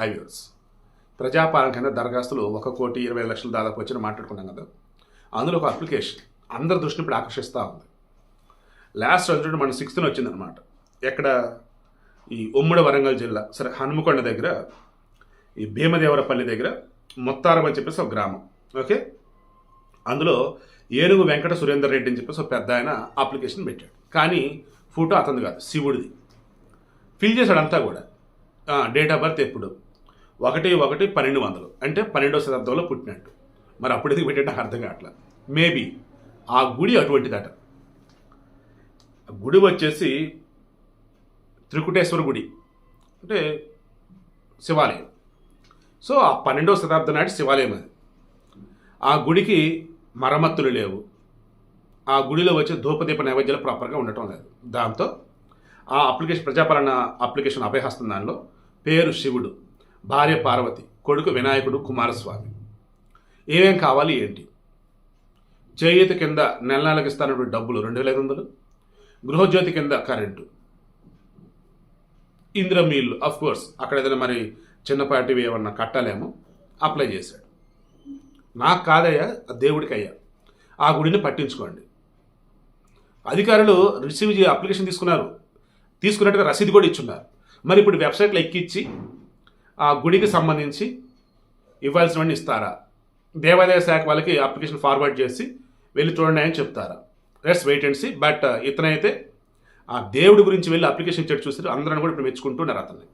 Highways. ప్రజాపాలన కింద దరఖాస్తులు ఒక కోటి ఇరవై లక్షలు దాదాపు వచ్చిన మాట్లాడుకున్నాం కదా. అందులో ఒక అప్లికేషన్ అందరి దృష్టిని ఇప్పుడు ఆకర్షిస్తూ ఉంది. లాస్ట్ రోజు మన సిక్స్త్న వచ్చిందనమాట ఎక్కడ? ఈ ఉమ్మడి వరంగల్ జిల్లా. సరే హనుమకొండ దగ్గర ఈ భీమదేవరపల్లి దగ్గర మొత్తారం అని చెప్పేసి ఒక గ్రామం. ఓకే? అందులో ఏనుగు వెంకట సురేందర్ రెడ్డి అని చెప్పేసి ఒక పెద్ద ఆయన అప్లికేషన్ పెట్టాడు. కానీ ఫోటో అతను కాదు శివుడిది. ఫిల్ చేశాడు అంతా కూడా. డేట్ ఆఫ్ బర్త్ ఎప్పుడు? ఒకటి ఒకటి పన్నెండు వందలు. అంటే పన్నెండవ శతాబ్దంలో పుట్టినట్టు. మరి అప్పుడు ఎందుకు పెట్టినట్టు అర్థం కావట్లా మేబీ ఆ గుడి అటువంటిదట. గుడి వచ్చేసి త్రికుటేశ్వర గుడి. అంటే శివాలయం. సో ఆ పన్నెండవ శతాబ్దం నాటి శివాలయం అది. ఆ గుడికి మరమ్మత్తులు లేవు. ఆ గుడిలో వచ్చే ధూపదీప నైవేద్యాలు ప్రాపర్గా ఉండటం లేదు. దాంతో ఆ అప్లికేషన్ ప్రజాపాలన అప్లికేషన్ అభయహస్తం దానిలో పేరు శివుడు. భార్య పార్వతి కొడుకు వినాయకుడు కుమారస్వామి. ఏమేం కావాలి ఏంటి? చేయూత కింద నెల నెలకి ఇస్తానటువంటి డబ్బులు రెండు వేల ఐదు వందలు గృహజ్యోతి కింద current. Indira meal of course అక్కడ ఏదైనా మరి చిన్నపాటివి ఏమన్నా కట్టాలేమో అప్లై చేశాడు. నాకు కాదయ్యా దేవుడికి అయ్యా ఆ గుడిని పట్టించుకోండి. అధికారులు రిసీవ్ చే అప్లికేషన్ తీసుకున్నారు. తీసుకున్నట్టుగా రసీదు కూడా ఇచ్చున్నారు. మరి ఇప్పుడు వెబ్సైట్లో ఎక్కించి ఆ గుడికి సంబంధించి ఇవ్వాల్సినవన్నీ ఇస్తారా? దేవాదాయ శాఖ వాళ్ళకి అప్లికేషన్ ఫార్వర్డ్ చేసి వెళ్ళి చూడండి అని చెప్తారా? Let's wait and see. But ఇతనైతే ఆ దేవుడి గురించి వెళ్ళి అప్లికేషన్ ఇచ్చేట్టు చూసి అందరూ కూడా ఇప్పుడు మెచ్చుకుంటున్నారు అతన్ని